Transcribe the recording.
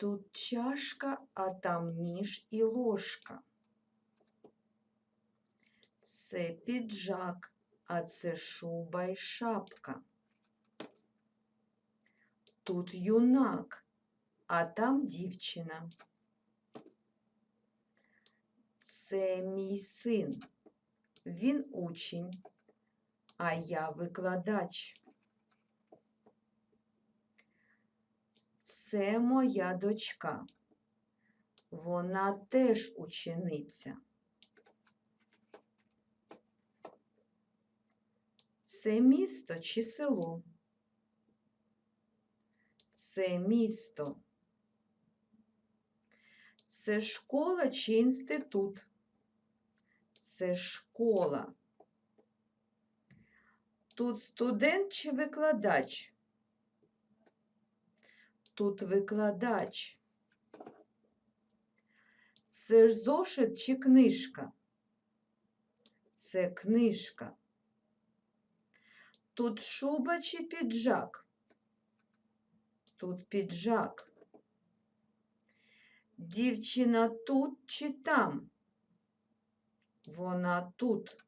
Тут чашка, а там ніж і ложка. Це піджак, а це шуба й шапка. Тут юнак, а там дівчина. Це мій син. Він учень, а я викладач. Це моя дочка. Вона теж учениця. Це місто чи село? Це місто. Це школа чи інститут? Це школа. Тут студент чи викладач? Тут викладач. Це ж зошит чи книжка? Це книжка. Тут шуба чи піджак? Тут піджак. Дівчина тут чи там? Вона тут.